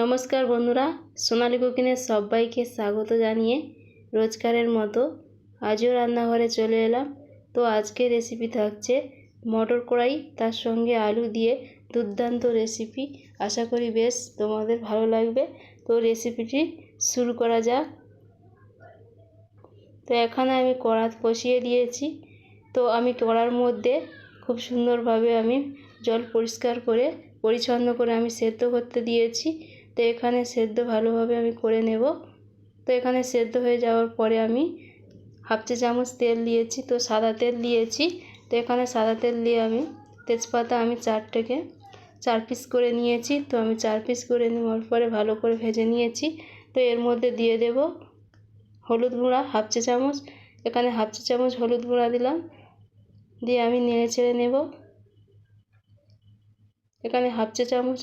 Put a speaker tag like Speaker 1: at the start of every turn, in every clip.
Speaker 1: নমস্কার বন্ধুরা, সোনালি কুকিংয়ের সবাইকে স্বাগত জানিয়ে রোজকারের মতো আজও রান্নাঘরে চলে এলাম। তো আজকে রেসিপি থাকছে মটর কড়াই, তার সঙ্গে আলু দিয়ে দুর্দান্ত রেসিপি আশা করি বেশ তোমাদের ভালো লাগবে। তো রেসিপিটি শুরু করা যাক। তো এখানে আমি কড়া বসিয়ে দিয়েছি। তো আমি কড়ার মধ্যে খুব সুন্দরভাবে আমি জল পরিষ্কার করে, পরিচ্ছন্ন করে আমি সেদ্ধ করতে দিয়েছি। তো এখানে সেদ্ধ ভালোভাবে আমি করে নেব। তো এখানে সেদ্ধ হয়ে যাওয়ার পরে আমি হাফ চা চামচ তেল দিয়েছি, তো সাদা তেল দিয়েছি। তো এখানে সাদা তেল দিয়ে আমি তেজপাতা আমি চারটেকে চার পিস করে নিয়েছি। তো আমি চার পিস করে নেওয়ার পরে ভালো করে ভেজে নিয়েছি। তো এর মধ্যে দিয়ে দেব হলুদ গুঁড়া হাফ চা চামচ। এখানে হাফ চা চামচ হলুদ গুঁড়া দিলাম। দিয়ে আমি নেড়ে ছেড়ে নেব। এখানে হাফ চা চামচ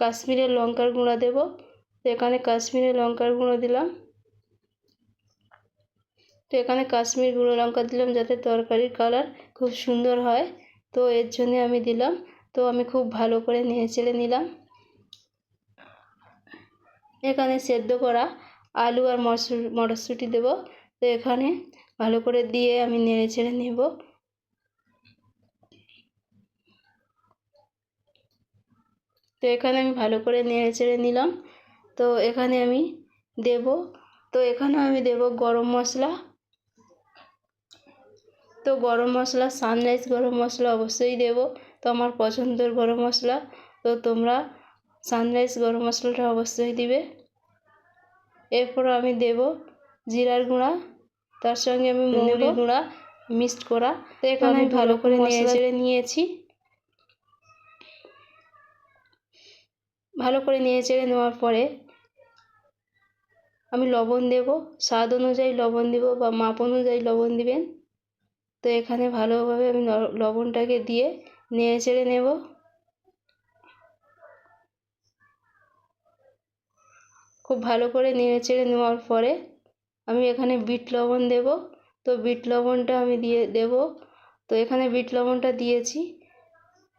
Speaker 1: কাশ্মীরের লঙ্কার গুঁড়া দেব। তো এখানে কাশ্মীরের লঙ্কার গুঁড়ো দিলাম। তো এখানে কাশ্মীর গুঁড়ো লঙ্কা দিলাম যাতে তরকারির কালার খুব সুন্দর হয়। তো এর জন্যে আমি দিলাম। তো আমি খুব ভালো করে নেড়ে চেড়ে নিলাম। এখানে সেদ্ধ করা আলু আর মটর মটরশুঁটি দেবো। তো এখানে ভালো করে দিয়ে আমি নেড়ে চেড়ে নেব। তো এখানে আমি ভালো করে নেড়ে চেড়ে নিলাম। তো এখানে আমি দেব। তো এখানে আমি দেব গরম মশলা। তো গরম মশলা সানরাইজ গরম মশলা অবশ্যই দেব। তো আমার পছন্দের গরম মশলা। তো তোমরা সানরাইজ গরম মশলাটা অবশ্যই দিবে। এরপর আমি দেব জিরার গুঁড়া। তার সঙ্গে আমি মৌরি গুঁড়া মিক্সড করা। তো এখানে আমি ভালো করে নেড়ে চেড়ে নিয়েছি। ভালো করে নেড়ে চেড়ে নেওয়ার পরে আমি লবণ দেব, স্বাদ অনুযায়ী লবণ দেব বা মাপ অনুযায়ী লবণ দিবেন। তো এখানে ভালোভাবে আমি লবণটাকে দিয়ে নেড়ে চেড়ে নেব। খুব ভালো করে নেড়ে চেড়ে নেওয়ার পরে আমি এখানে বিট লবণ দেব। তো বিট লবণটা আমি দিয়ে দেব। তো এখানে বিট লবণটা দিয়েছি।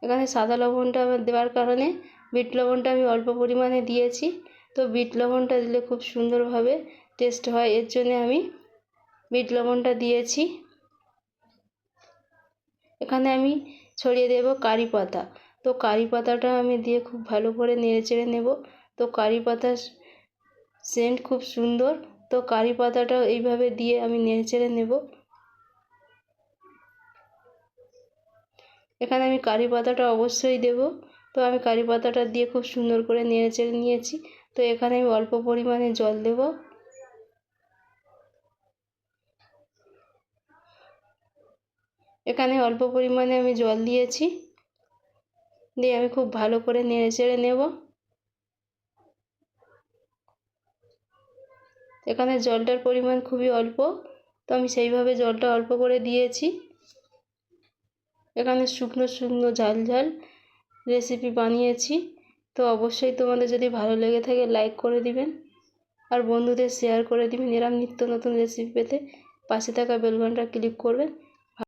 Speaker 1: এখানে সাদা লবণটা দেওয়ার কারণে বিট লবণটা আমি অল্প পরিমাণে দিয়েছি। তো বিট লবণটা দিলে খুব সুন্দরভাবে টেস্ট হয়। এর জন্যে আমি বিট লবণটা দিয়েছি। এখানে আমি ছড়িয়ে দেব কারি পাতা। তো কারি পাতাটা আমি দিয়ে খুব ভালো করে নেড়ে চেড়ে নেব। তো কারি পাতার সেন্ট খুব সুন্দর। তো কারি পাতাটা এইভাবে দিয়ে আমি নেড়ে চেড়ে নেব। এখানে আমি কারি পাতাটা অবশ্যই দেব। তো আমি কারি পাতাটা দিয়ে খুব সুন্দর করে নেড়ে চেড়ে নিয়েছি। তো এখানে আমি অল্প পরিমাণে জল দেব। এখানে অল্প পরিমাণে আমি জল দিয়েছি। দিয়ে আমি খুব ভালো করে নেড়ে চেড়ে নেব। এখানে জলটার পরিমাণ খুবই অল্প, তো আমি সেইভাবে জলটা অল্প করে দিয়েছি। এখানে শুকনো শুকনো ঝাল ঝাল। রেসিপি বানিয়েছি। তো অবশ্যই তোমাদের যদি ভালো লেগে থাকে লাইক করে দিবেন। আর বন্ধুদের শেয়ার করে দিবেন। এরম নিত্য নতুন রেসিপি পেতে পাশে থাকা বেলঘন্টা ক্লিক করবেন।